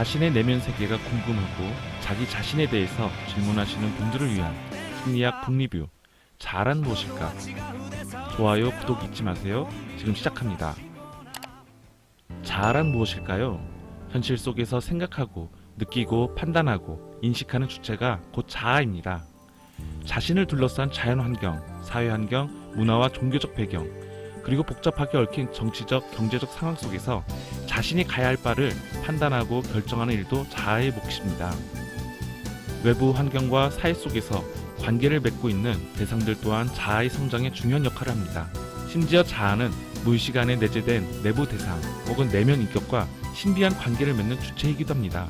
자신의 내면 세계가 궁금하고 자기 자신에 대해서 질문하시는 분들을 위한 심리학 북리뷰 잘한 무엇일까? 좋아요, 구독 잊지 마세요. 지금 시작합니다. 잘한 무엇일까요? 현실 속에서 생각하고 느끼고 판단하고 인식하는 주체가 곧 자아입니다. 자신을 둘러싼 자연 환경, 사회 환경, 문화와 종교적 배경, 그리고 복잡하게 얽힌 정치적, 경제적 상황 속에서 자신이 가야 할 바를 판단하고 결정하는 일도 자아의 몫입니다. 외부 환경과 사회 속에서 관계를 맺고 있는 대상들 또한 자아의 성장에 중요한 역할을 합니다. 심지어 자아는 무의식 안에 내재된 내부 대상 혹은 내면 인격과 신비한 관계를 맺는 주체이기도 합니다.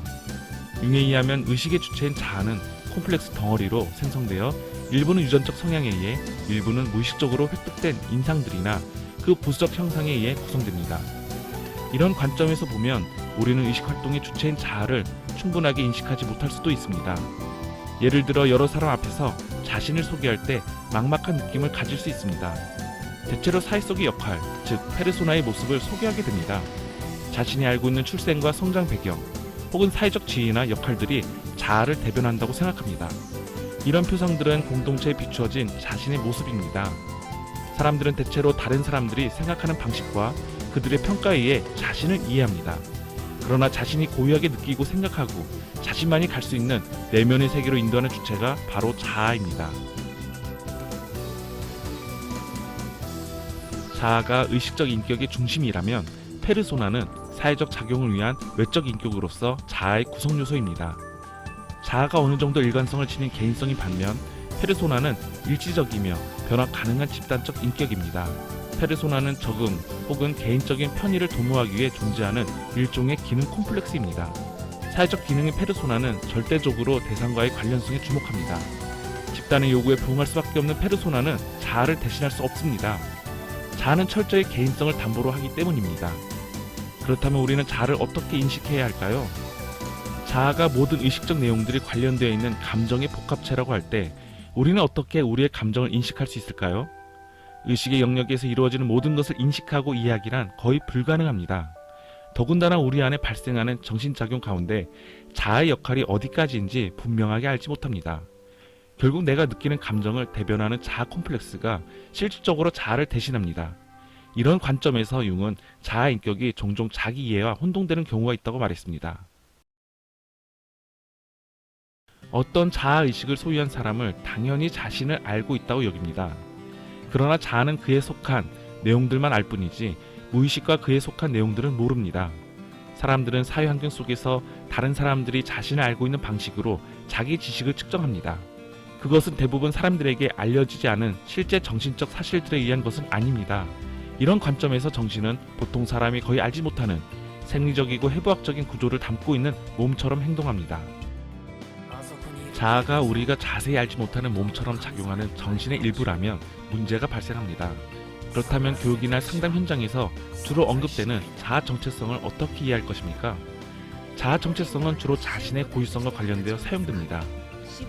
융에 의하면 의식의 주체인 자아는 콤플렉스 덩어리로 생성되어 일부는 유전적 성향에 의해 일부는 무의식적으로 획득된 인상들이나 그 부수적 형상에 의해 구성됩니다. 이런 관점에서 보면 우리는 의식 활동의 주체인 자아를 충분하게 인식하지 못할 수도 있습니다. 예를 들어 여러 사람 앞에서 자신을 소개할 때 막막한 느낌을 가질 수 있습니다. 대체로 사회 속의 역할, 즉 페르소나의 모습을 소개하게 됩니다. 자신이 알고 있는 출생과 성장 배경, 혹은 사회적 지위나 역할들이 자아를 대변한다고 생각합니다. 이런 표상들은 공동체에 비추어진 자신의 모습입니다. 사람들은 대체로 다른 사람들이 생각하는 방식과 그들의 평가에 자신을 이해합니다. 그러나 자신이 고유하게 느끼고 생각하고 자신만이 갈 수 있는 내면의 세계로 인도하는 주체가 바로 자아입니다. 자아가 의식적 인격의 중심이라면 페르소나는 사회적 작용을 위한 외적 인격으로서 자아의 구성 요소입니다. 자아가 어느 정도 일관성을 지닌 개인성이 반면 페르소나는 일시적이며 변화 가능한 집단적 인격입니다. 페르소나는 적응 혹은 개인적인 편의를 도모하기 위해 존재하는 일종의 기능 콤플렉스입니다. 사회적 기능의 페르소나는 절대적으로 대상과의 관련성에 주목합니다. 집단의 요구에 부응할 수밖에 없는 페르소나는 자아를 대신할 수 없습니다. 자아는 철저히 개인성을 담보로 하기 때문입니다. 그렇다면 우리는 자아를 어떻게 인식해야 할까요? 자아가 모든 의식적 내용들이 관련되어 있는 감정의 복합체라고 할 때 우리는 어떻게 우리의 감정을 인식할 수 있을까요? 의식의 영역에서 이루어지는 모든 것을 인식하고 이해하기란 거의 불가능합니다. 더군다나 우리 안에 발생하는 정신작용 가운데 자아의 역할이 어디까지인지 분명하게 알지 못합니다. 결국 내가 느끼는 감정을 대변하는 자아 콤플렉스가 실질적으로 자아를 대신합니다. 이런 관점에서 융은 자아 인격이 종종 자기 이해와 혼동되는 경우가 있다고 말했습니다. 어떤 자아 의식을 소유한 사람을 당연히 자신을 알고 있다고 여깁니다. 그러나 자아는 그에 속한 내용들만 알 뿐이지 무의식과 그에 속한 내용들은 모릅니다. 사람들은 사회 환경 속에서 다른 사람들이 자신을 알고 있는 방식으로 자기 지식을 측정합니다. 그것은 대부분 사람들에게 알려지지 않은 실제 정신적 사실들에 의한 것은 아닙니다. 이런 관점에서 정신은 보통 사람이 거의 알지 못하는 생리적이고 해부학적인 구조를 담고 있는 몸처럼 행동합니다. 자아가 우리가 자세히 알지 못하는 몸처럼 작용하는 정신의 일부라면 문제가 발생합니다. 그렇다면 교육이나 상담 현장에서 주로 언급되는 자아 정체성을 어떻게 이해할 것입니까? 자아 정체성은 주로 자신의 고유성과 관련되어 사용됩니다.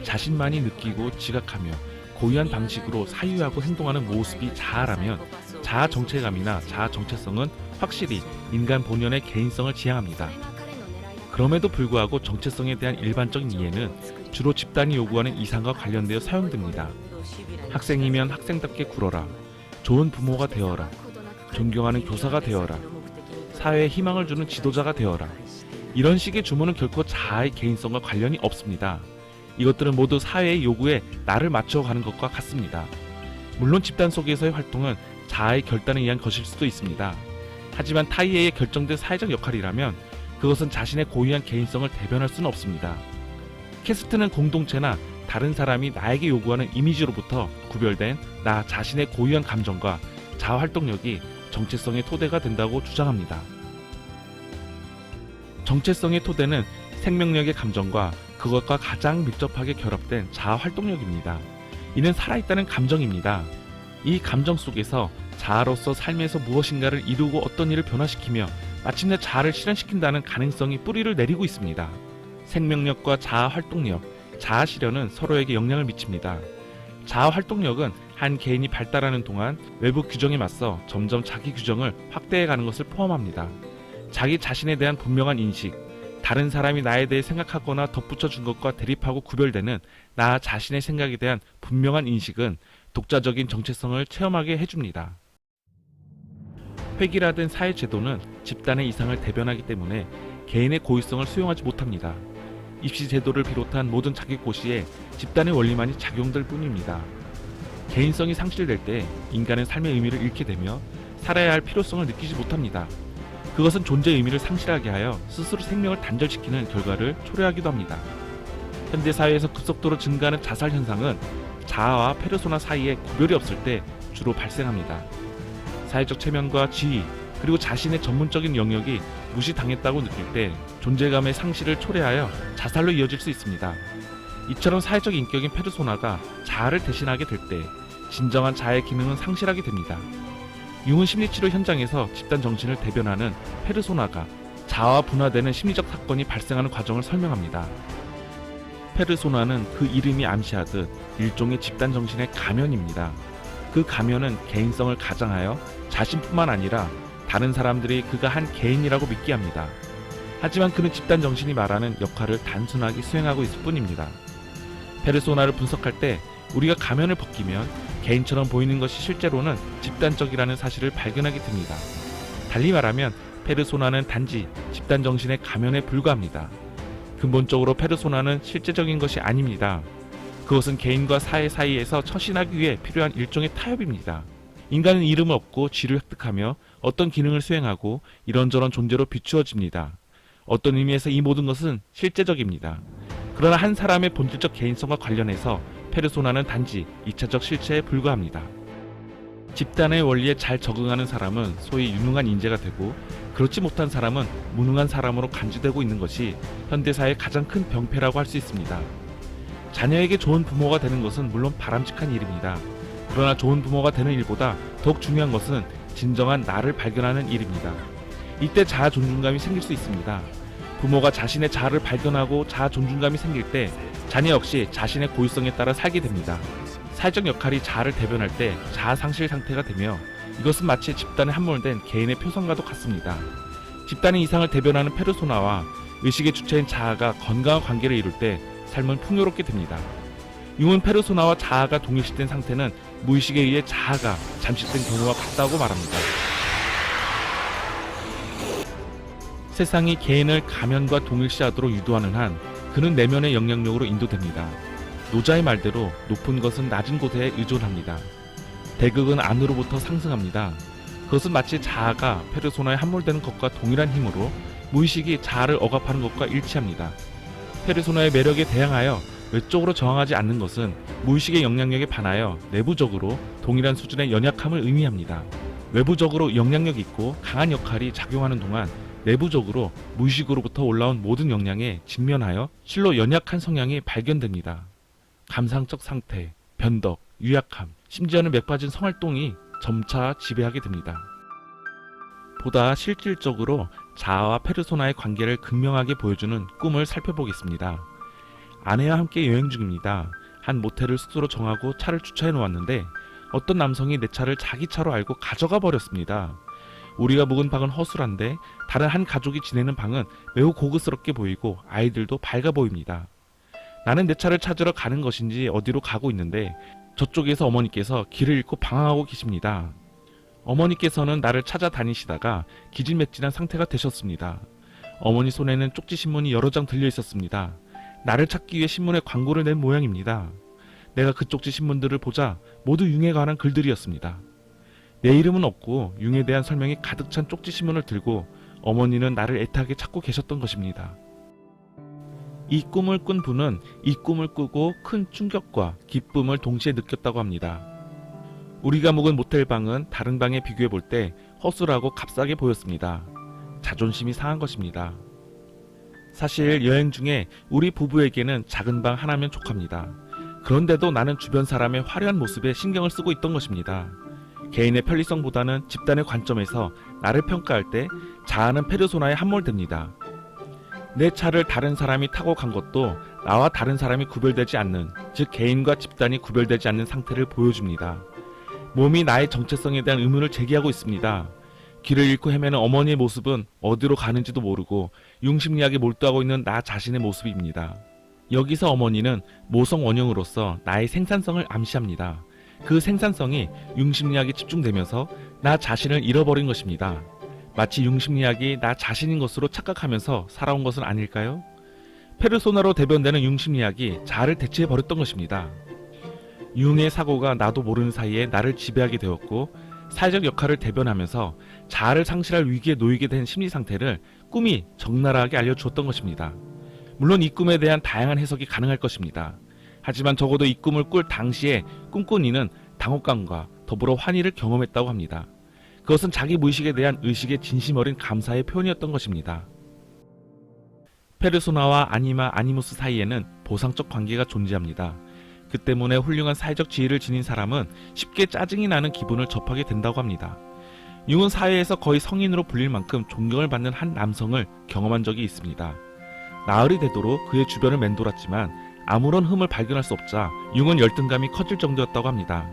자신만이 느끼고 지각하며 고유한 방식으로 사유하고 행동하는 모습이 자아라면 자아 정체감이나 자아 정체성은 확실히 인간 본연의 개인성을 지향합니다. 그럼에도 불구하고 정체성에 대한 일반적인 이해는 주로 집단이 요구하는 이상과 관련되어 사용됩니다. 학생이면 학생답게 굴어라. 좋은 부모가 되어라. 존경하는 교사가 되어라. 사회에 희망을 주는 지도자가 되어라. 이런 식의 주문은 결코 자아의 개인성과 관련이 없습니다. 이것들은 모두 사회의 요구에 나를 맞춰가는 것과 같습니다. 물론 집단 속에서의 활동은 자아의 결단에 의한 것일 수도 있습니다. 하지만 타이에의 결정된 사회적 역할이라면 그것은 자신의 고유한 개인성을 대변할 수는 없습니다. 캐스트는 공동체나 다른 사람이 나에게 요구하는 이미지로부터 구별된 나 자신의 고유한 감정과 자아 활동력이 정체성의 토대가 된다고 주장합니다. 정체성의 토대는 생명력의 감정과 그것과 가장 밀접하게 결합된 자아 활동력입니다. 이는 살아있다는 감정입니다. 이 감정 속에서 자아로서 삶에서 무엇인가를 이루고 어떤 일을 변화시키며 마침내 자아를 실현시킨다는 가능성이 뿌리를 내리고 있습니다. 생명력과 자아 활동력, 자아 실현은 서로에게 영향을 미칩니다. 자아 활동력은 한 개인이 발달하는 동안 외부 규정에 맞서 점점 자기 규정을 확대해 가는 것을 포함합니다. 자기 자신에 대한 분명한 인식, 다른 사람이 나에 대해 생각하거나 덧붙여 준 것과 대립하고 구별되는 나 자신의 생각에 대한 분명한 인식은 독자적인 정체성을 체험하게 해줍니다. 회기라든 사회 제도는 집단의 이상을 대변하기 때문에 개인의 고유성을 수용하지 못합니다. 입시 제도를 비롯한 모든 자격고시에 집단의 원리만이 작용될 뿐입니다. 개인성이 상실될 때 인간은 삶의 의미를 잃게 되며 살아야 할 필요성을 느끼지 못합니다. 그것은 존재의 의미를 상실하게 하여 스스로 생명을 단절시키는 결과를 초래하기도 합니다. 현대 사회에서 급속도로 증가하는 자살 현상은 자아와 페르소나 사이에 구별이 없을 때 주로 발생합니다. 사회적 체면과 지위, 그리고 자신의 전문적인 영역이 무시당했다고 느낄 때 존재감의 상실을 초래하여 자살로 이어질 수 있습니다. 이처럼 사회적 인격인 페르소나가 자아를 대신하게 될 때 진정한 자아의 기능은 상실하게 됩니다. 융은 심리치료 현장에서 집단 정신을 대변하는 페르소나가 자아와 분화되는 심리적 사건이 발생하는 과정을 설명합니다. 페르소나는 그 이름이 암시하듯 일종의 집단 정신의 가면입니다. 그 가면은 개인성을 가장하여 자신뿐만 아니라 다른 사람들이 그가 한 개인이라고 믿게 합니다. 하지만 그는 집단 정신이 말하는 역할을 단순하게 수행하고 있을 뿐입니다. 페르소나를 분석할 때 우리가 가면을 벗기면 개인처럼 보이는 것이 실제로는 집단적이라는 사실을 발견하게 됩니다. 달리 말하면 페르소나는 단지 집단 정신의 가면에 불과합니다. 근본적으로 페르소나는 실제적인 것이 아닙니다. 그것은 개인과 사회 사이에서 처신하기 위해 필요한 일종의 타협입니다. 인간은 이름을 얻고 쥐를 획득하며 어떤 기능을 수행하고 이런저런 존재로 비추어집니다. 어떤 의미에서 이 모든 것은 실제적입니다. 그러나 한 사람의 본질적 개인성과 관련해서 페르소나는 단지 2차적 실체에 불과합니다. 집단의 원리에 잘 적응하는 사람은 소위 유능한 인재가 되고 그렇지 못한 사람은 무능한 사람으로 간주되고 있는 것이 현대사의 가장 큰 병폐라고 할 수 있습니다. 자녀에게 좋은 부모가 되는 것은 물론 바람직한 일입니다. 그러나 좋은 부모가 되는 일보다 더욱 중요한 것은 진정한 나를 발견하는 일입니다. 이때 자아 존중감이 생길 수 있습니다. 부모가 자신의 자아를 발견하고 자아 존중감이 생길 때 자녀 역시 자신의 고유성에 따라 살게 됩니다. 사회적 역할이 자아를 대변할 때 자아 상실 상태가 되며 이것은 마치 집단에 함몰된 개인의 표성과도 같습니다. 집단의 이상을 대변하는 페르소나와 의식의 주체인 자아가 건강한 관계를 이룰 때 삶은 풍요롭게 됩니다. 융은 페르소나와 자아가 동일시된 상태는 무의식에 의해 자아가 잠식된 경우와 같다고 말합니다. 세상이 개인을 가면과 동일시하도록 유도하는 한 그는 내면의 영향력으로 인도됩니다. 노자의 말대로 높은 것은 낮은 곳에 의존합니다. 대극은 안으로부터 상승합니다. 그것은 마치 자아가 페르소나에 함몰되는 것과 동일한 힘으로 무의식이 자아를 억압하는 것과 일치합니다. 페르소나의 매력에 대항하여 외적으로 저항하지 않는 것은 무의식의 영향력에 반하여 내부적으로 동일한 수준의 연약함을 의미합니다. 외부적으로 영향력 있고 강한 역할이 작용하는 동안 내부적으로 무의식으로부터 올라온 모든 영향에 직면하여 실로 연약한 성향이 발견됩니다. 감상적 상태, 변덕, 유약함, 심지어는 맥빠진 성활동이 점차 지배하게 됩니다. 보다 실질적으로 자아와 페르소나의 관계를 극명하게 보여주는 꿈을 살펴보겠습니다. 아내와 함께 여행 중입니다. 한 모텔을 숙소로 정하고 차를 주차해 놓았는데 어떤 남성이 내 차를 자기 차로 알고 가져가 버렸습니다. 우리가 묵은 방은 허술한데 다른 한 가족이 지내는 방은 매우 고급스럽게 보이고 아이들도 밝아 보입니다. 나는 내 차를 찾으러 가는 것인지 어디로 가고 있는데 저쪽에서 어머니께서 길을 잃고 방황하고 계십니다. 어머니께서는 나를 찾아다니시다가 기진맥진한 상태가 되셨습니다. 어머니 손에는 쪽지 신문이 여러 장 들려 있었습니다. 나를 찾기 위해 신문에 광고를 낸 모양입니다. 내가 그 쪽지 신문들을 보자 모두 융에 관한 글들이었습니다. 내 이름은 없고 융에 대한 설명이 가득 찬 쪽지 신문을 들고 어머니는 나를 애타게 찾고 계셨던 것입니다. 이 꿈을 꾼 분은 이 꿈을 꾸고 큰 충격과 기쁨을 동시에 느꼈다고 합니다. 우리가 묵은 모텔 방은 다른 방에 비교해 볼 때 허술하고 값싸게 보였습니다. 자존심이 상한 것입니다. 사실 여행 중에 우리 부부에게는 작은 방 하나면 족합니다. 그런데도 나는 주변 사람의 화려한 모습에 신경을 쓰고 있던 것입니다. 개인의 편리성보다는 집단의 관점에서 나를 평가할 때 자아는 페르소나에 함몰됩니다. 내 차를 다른 사람이 타고 간 것도 나와 다른 사람이 구별되지 않는, 즉 개인과 집단이 구별되지 않는 상태를 보여줍니다. 몸이 나의 정체성에 대한 의문을 제기하고 있습니다. 길을 잃고 헤매는 어머니의 모습은 어디로 가는지도 모르고 융심리학에 몰두하고 있는 나 자신의 모습입니다. 여기서 어머니는 모성 원형으로서 나의 생산성을 암시합니다. 그 생산성이 융심리학에 집중되면서 나 자신을 잃어버린 것입니다. 마치 융심리학이 나 자신인 것으로 착각하면서 살아온 것은 아닐까요? 페르소나로 대변되는 융심리학이 자아를 대체해버렸던 것입니다. 융의 사고가 나도 모르는 사이에 나를 지배하게 되었고 사회적 역할을 대변하면서 자아를 상실할 위기에 놓이게 된 심리 상태를 꿈이 적나라하게 알려주었던 것입니다. 물론 이 꿈에 대한 다양한 해석이 가능할 것입니다. 하지만 적어도 이 꿈을 꿀 당시에 꿈꾼 이는 당혹감과 더불어 환희를 경험했다고 합니다. 그것은 자기 무의식에 대한 의식의 진심 어린 감사의 표현이었던 것입니다. 페르소나와 아니마 아니무스 사이에는 보상적 관계가 존재합니다. 그 때문에 훌륭한 사회적 지위를 지닌 사람은 쉽게 짜증이 나는 기분을 접하게 된다고 합니다. 융은 사회에서 거의 성인으로 불릴 만큼 존경을 받는 한 남성을 경험한 적이 있습니다. 나흘이 되도록 그의 주변을 맴돌았지만 아무런 흠을 발견할 수 없자 융은 열등감이 커질 정도였다고 합니다.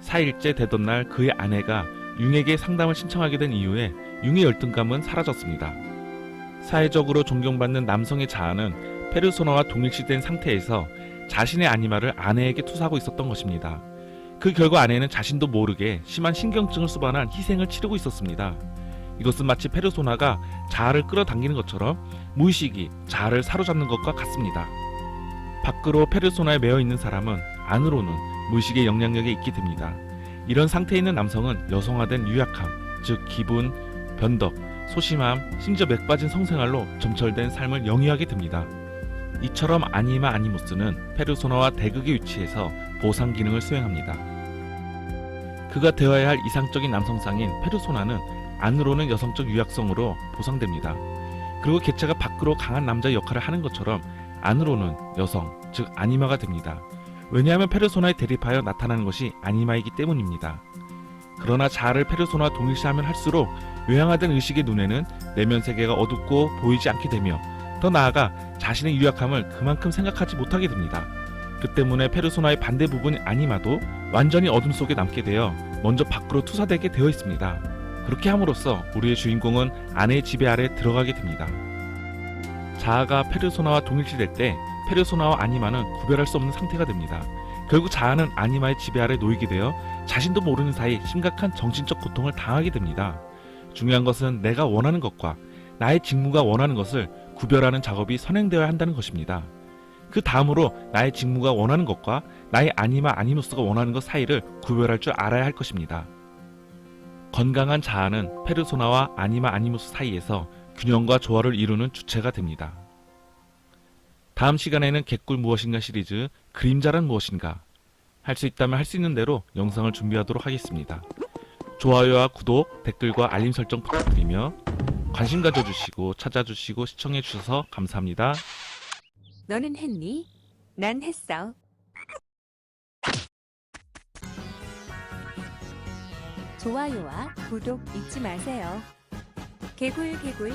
4일째 되던 날 그의 아내가 융에게 상담을 신청하게 된 이후에 융의 열등감은 사라졌습니다. 사회적으로 존경받는 남성의 자아는 페르소나와 동일시된 상태에서 자신의 아니마를 아내에게 투사하고 있었던 것입니다. 그 결과 아내는 자신도 모르게 심한 신경증을 수반한 희생을 치르고 있었습니다. 이것은 마치 페르소나가 자아를 끌어당기는 것처럼 무의식이 자아를 사로잡는 것과 같습니다. 밖으로 페르소나에 매여 있는 사람은 안으로는 무의식의 영향력에 있게 됩니다. 이런 상태에 있는 남성은 여성화된 유약함, 즉 기분, 변덕, 소심함, 심지어 맥빠진 성생활로 점철된 삶을 영위하게 됩니다. 이처럼 아니마 아니무스는 페르소나와 대극의 위치에서 보상 기능을 수행합니다. 그가 되어야 할 이상적인 남성상인 페르소나는 안으로는 여성적 유약성으로 보상됩니다. 그리고 개체가 밖으로 강한 남자의 역할을 하는 것처럼 안으로는 여성, 즉 아니마가 됩니다. 왜냐하면 페르소나에 대립하여 나타나는 것이 아니마이기 때문입니다. 그러나 자아를 페르소나와 동일시하면 할수록 외향화된 의식의 눈에는 내면 세계가 어둡고 보이지 않게 되며 더 나아가 자신의 유약함을 그만큼 생각하지 못하게 됩니다. 그 때문에 페르소나의 반대 부분이 아니마도 완전히 어둠 속에 남게 되어 먼저 밖으로 투사되게 되어 있습니다. 그렇게 함으로써 우리의 주인공은 아내의 지배 아래 들어가게 됩니다. 자아가 페르소나와 동일시될 때 페르소나와 아니마는 구별할 수 없는 상태가 됩니다. 결국 자아는 아니마의 지배 아래 놓이게 되어 자신도 모르는 사이 심각한 정신적 고통을 당하게 됩니다. 중요한 것은 내가 원하는 것과 나의 직무가 원하는 것을 구별하는 작업이 선행되어야 한다는 것입니다. 그 다음으로 나의 직무가 원하는 것과 나의 아니마 아니무스가 원하는 것 사이를 구별할 줄 알아야 할 것입니다. 건강한 자아는 페르소나와 아니마 아니무스 사이에서 균형과 조화를 이루는 주체가 됩니다. 다음 시간에는 개꿀 무엇인가 시리즈 그림자란 무엇인가 할 수 있다면 할 수 있는 대로 영상을 준비하도록 하겠습니다. 좋아요와 구독, 댓글과 알림 설정 부탁드리며 관심 가져주시고 찾아주시고 시청해주셔서 감사합니다. 너는 했니? 난 했어. 좋아요와 구독 잊지 마세요. 개굴 개굴